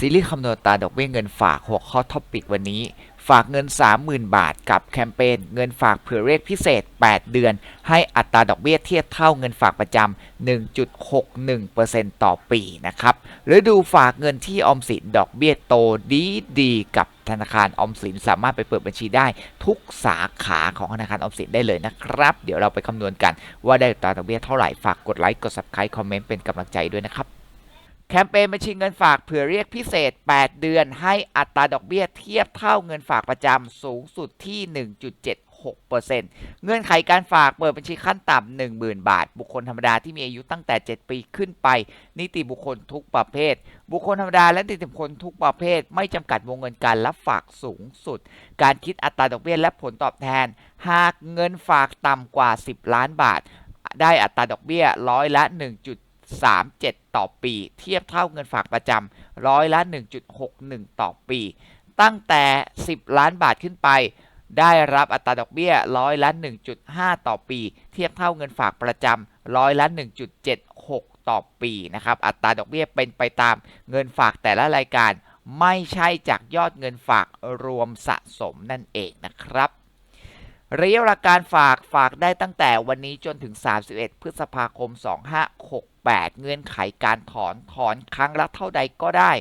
ซีรีส์คำนวณตาดอกเบี้ยเงินฝากหัวข้อท็อปิกวันนี้ ฝากเงิน 30,000 บาทกับแคมเปญเงินฝากเผื่อเรียกพิเศษ 8 เดือน ให้อัตราดอกเบี้ยเทียบเท่าเงินฝากประจำ 1.61%ต่อปีนะครับหรือดูฝากเงินที่ออมสินดอกเบี้ยโตดีดีกับธนาคารออมสินสามารถไปเปิดบัญชีได้ ทุกสาขาของธนาคารออมสินได้เลยนะครับ เดี๋ยวเราไปคำนวณกันว่าได้อัตราดอกเบี้ยเท่าไหร่ฝากกดไลค์กด subscribe คอมเมนต์เป็นกำลังใจด้วยนะครับ แคมเปญบัญชีเงินฝากเผื่อเรียกพิเศษ 8 เดือน ให้อัตราดอกเบี้ยเทียบเท่าเงินฝากประจำสูงสุดที่ 1.76%เงื่อนไขการฝากเปิดบัญชีขั้นต่ำ10,000 บาท บุคคลธรรมดาที่มีอายุตั้งแต่ 7 ปีขึ้นไป นิติบุคคลทุกประเภท บุคคลธรรมดาและนิติบุคคลทุกประเภท ไม่จำกัดวงเงินการรับฝากสูงสุด การคิดอัตราดอกเบี้ยและผลตอบแทน หากเงินฝากต่ำกว่า 10 ล้านบาท ได้อัตราดอกเบี้ยร้อยละ 1.37 ต่อปี เทียบเท่าเงินฝากประจำร้อยละ 1.61 ต่อปี ตั้งแต่ 10 ล้านบาทขึ้นไป ได้รับอัตราดอกเบี้ยร้อยละ 1.5 ต่อปี เทียบเท่าเงินฝากประจำร้อยละ 1.76 ต่อปีนะครับอัตราดอกเบี้ยเป็นไปตามเงินฝากแต่ละรายการ ไม่ใช่จากยอดเงินฝากรวมสะสมนั่นเองนะครับระยะเวลาการฝากฝากได้ตั้งแต่วันนี้จนถึง 31 พฤษภาคม 8 เงื่อนไขการถอนถอนครั้งละเท่าใดก็ได้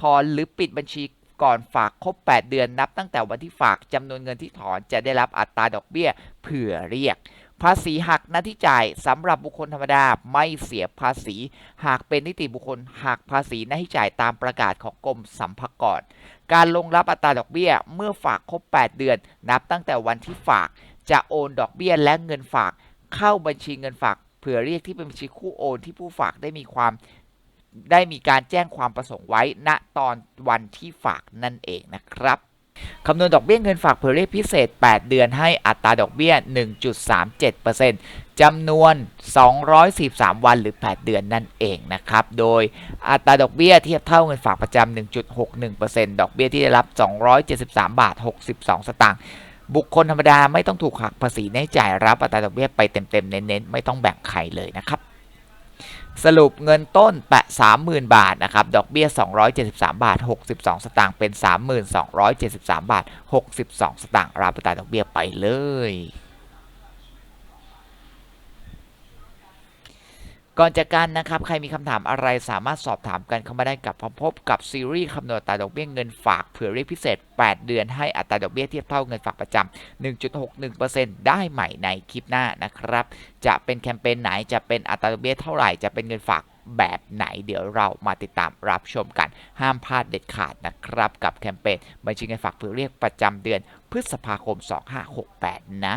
ถอนหรือปิดบัญชีก่อนฝากครบ 8 เดือนนับตั้งแต่วันที่ฝากจำนวนเงินที่ถอนจะได้รับอัตราดอกเบี้ยเผื่อเรียก ภาษีหักหน้าที่จ่ายสำหรับบุคคลธรรมดาไม่เสียภาษี หากเป็นนิติบุคคลหักภาษีหน้าที่จ่ายตามประกาศของกรมสรรพากรการลงรับอัตราดอกเบี้ยเมื่อฝากครบ 8 เดือน นับตั้งแต่วันที่ฝาก จะโอนดอกเบี้ยและเงินฝากเข้าบัญชีเงินฝาก เผื่อเรียกที่เป็นบัญชีคู่โอนที่ผู้ฝากได้มีความได้มีการแจ้งความประสงค์ไว้ณตอนวันที่ฝากนั่นเองนะครับคำนวณดอกเบี้ยเงินฝากเผื่อเรียกพิเศษ 8 เดือนให้อัตราดอกเบี้ย 1.37%จำนวน 243 วันหรือ 8 เดือนนั่นเองนะครับ โดยอัตราดอกเบี้ยเทียบเท่าเงินฝากประจำ 1.61%ดอกเบี้ยที่ได้รับ 273 บาท 62 สตางค์ บุคคลธรรมดาไม่ต้องถูกหักภาษีในจ่ายรับอัตราดอกเบี้ยไปเต็มๆเน้นๆ ไม่ต้องแบ่งใครเลยนะครับ สรุปเงินต้นแปะ30,000 บาทนะครับ ดอกเบี้ย 273 บาท 62 สตางค์เป็น 3273 บาท 62 สตางค์รับอัตราดอกเบี้ยไปเลย ก่อนจากกันนะครับ ใครมีคำถามอะไรสามารถสอบถามกันเข้ามาได้กับพร้อมพบกับซีรีส์คำนวณอัตราดอกเบี้ยเงินฝากเผื่อเรียกพิเศษ 8 เดือนให้อัตราดอกเบี้ยเทียบเท่าเงินฝากประจำ 1.61%ได้ใหม่ในคลิปหน้านะครับ จะเป็นแคมเปญไหนจะเป็นอัตราดอกเบี้ยเท่าไหร่จะเป็นเงินฝากแบบไหนเดี๋ยวเรามาติดตามรับชมกัน ห้ามพลาดเด็ดขาดนะครับ กับแคมเปญบัญชีเงินฝากเผื่อเรียกประจำเดือนพฤษภาคม 2568 นะ